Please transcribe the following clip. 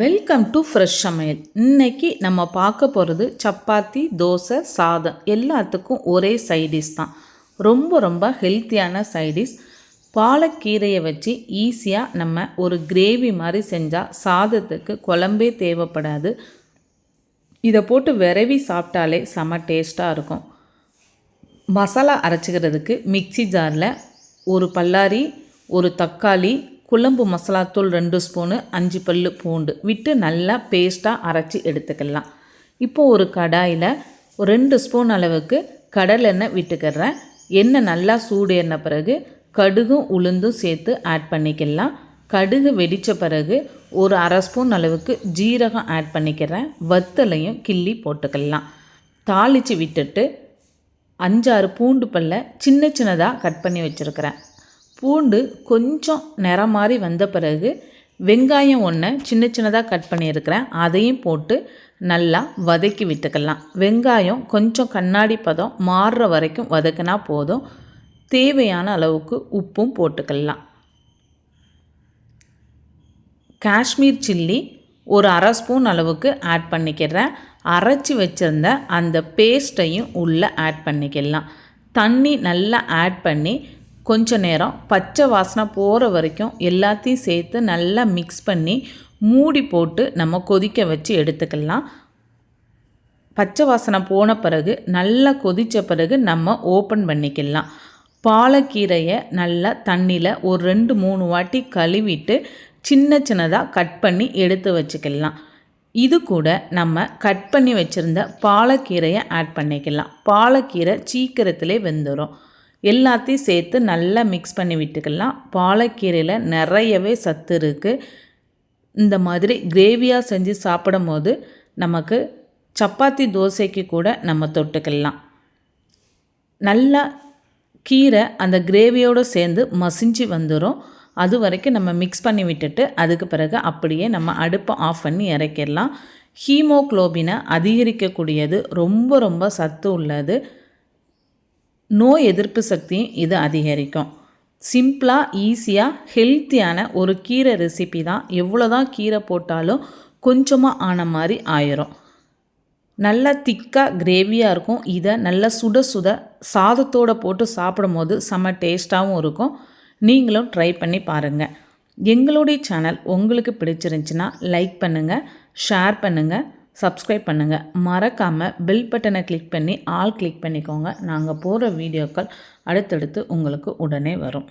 Welcome to fresh சமையல் இன்னைக்கு நம்ம பார்க்க போகிறது சப்பாத்தி தோசை சாதம். எல்லாத்துக்கும் ஒரே சைடிஷ் தான். ரொம்ப ரொம்ப ஹெல்த்தியான சைடிஷ் பாலக்கீரையை வச்சு ஈஸியாக நம்ம ஒரு கிரேவி மாதிரி செஞ்சால் சாதத்துக்கு குழம்பே தேவைப்படாது. இதை போட்டு விரவி சாப்பிட்டாலே செம டேஸ்ட்டாக இருக்கும். மசாலா அரைச்சிக்கிறதுக்கு மிக்சி ஜாரில் ஒரு பல்லாரி ஒரு தக்காளி குழம்பு மசாலாத்தூள் ரெண்டு ஸ்பூனு அஞ்சு பல் பூண்டு. விட்டு நல்லா பேஸ்ட்டாக அரைச்சி எடுத்துக்கலாம். இப்போ ஒரு கடாயில் ரெண்டு ஸ்பூன் அளவுக்கு கடலெண்ணெய் விட்டுக்கிறேன். எண்ணெய் நல்லா சூடு எண்ண பிறகு கடுகும் உளுந்தும் சேர்த்து ஆட் பண்ணிக்கலாம். கடுகு வெடித்த பிறகு ஒரு அரை ஸ்பூன் அளவுக்கு ஜீரகம் ஆட் பண்ணிக்கிறேன். வத்தலையும் கிள்ளி போட்டுக்கலாம். தாளித்து விட்டுட்டு அஞ்சாறு பூண்டு பல்ல சின்ன சின்னதாக கட் பண்ணி வச்சுருக்கிறேன். பூண்டு கொஞ்சம் நிறம் மாதிரி வந்த பிறகு வெங்காயம் ஒன்று சின்ன சின்னதாக கட் பண்ணியிருக்கிறேன். அதையும் போட்டு நல்லா வதக்கி விட்டுக்கலாம். வெங்காயம் கொஞ்சம் கண்ணாடி பதம் மாறுற வரைக்கும் வதக்கினா போதும். தேவையான அளவுக்கு உப்பும் போட்டுக்கலாம். காஷ்மீர் சில்லி ஒரு அரை ஸ்பூன் அளவுக்கு ஆட் பண்ணிக்கிறேன். அரைச்சி வச்சுருந்த அந்த பேஸ்ட்டையும் உள்ளே ஆட் பண்ணிக்கலாம். தண்ணி நல்லா ஆட் பண்ணி கொஞ்ச நேரம் பச்சை வாசனை போகிற வரைக்கும் எல்லாத்தையும் சேர்த்து நல்லா மிக்ஸ் பண்ணி மூடி போட்டு நம்ம கொதிக்க வச்சு எடுத்துக்கலாம். பச்சை வாசனை போன பிறகு நல்லா கொதித்த பிறகு நம்ம ஓப்பன் பண்ணிக்கலாம். பாலக்கீரையை நல்லா தண்ணியில் ஒரு ரெண்டு மூணு வாட்டி கழுவிட்டு சின்ன சின்னதாக கட் பண்ணி எடுத்து வச்சுக்கலாம். இது கூட நம்ம கட் பண்ணி வச்சுருந்த பாலக்கீரையை ஆட் பண்ணிக்கலாம். பாலக்கீரை சீக்கிரத்திலே வெந்துடும் எல்லாத்தையும் சேர்த்து நல்லா மிக்ஸ் பண்ணி விட்டுக்கலாம். பாலக்கீரையில் நிறையவே சத்து இருக்குது இந்த மாதிரி கிரேவியாக செஞ்சு சாப்பிடும் போது நமக்கு சப்பாத்தி தோசைக்கு கூட நம்ம தொட்டுக்கலாம். நல்லா கீரை அந்த கிரேவியோடு சேர்ந்து மசிஞ்சு வந்துடும் அது வரைக்கும் நம்ம மிக்ஸ் பண்ணி விட்டுட்டு அதுக்கு பிறகு அப்படியே நம்ம அடுப்பை ஆஃப் பண்ணி இறக்கிடலாம். ஹீமோக்ளோபினை அதிகரிக்கக்கூடியது ரொம்ப ரொம்ப சத்து உள்ளது. நோய் எதிர்ப்பு சக்தியும் இது அதிகரிக்கும். சிம்பிளாக ஈஸியாக ஹெல்த்தியான ஒரு கீரை ரெசிபி தான். எவ்வளோ தான் கீரை போட்டாலும் கொஞ்சமாக ஆன மாதிரி ஆயிரும். நல்லா திக்காக கிரேவியாக இருக்கும். இதை நல்லா சுட சுட சாதத்தோடு போட்டு சாப்பிடும் போது செம்ம டேஸ்ட்டாகவும் இருக்கும். நீங்களும் ட்ரை பண்ணி பாருங்கள் எங்களுடைய சேனல் உங்களுக்கு பிடிச்சிருந்துச்சின்னா லைக் பண்ணுங்கள் ஷேர் பண்ணுங்கள் சப்ஸ்கிரைப் பண்ணுங்கள் மறக்காமல் பெல் பட்டனை கிளிக் பண்ணி ஆல் கிளிக் பண்ணிக்கோங்க. நாங்கள் போகிற வீடியோக்கள் அடுத்தடுத்து உங்களுக்கு உடனே வரும்.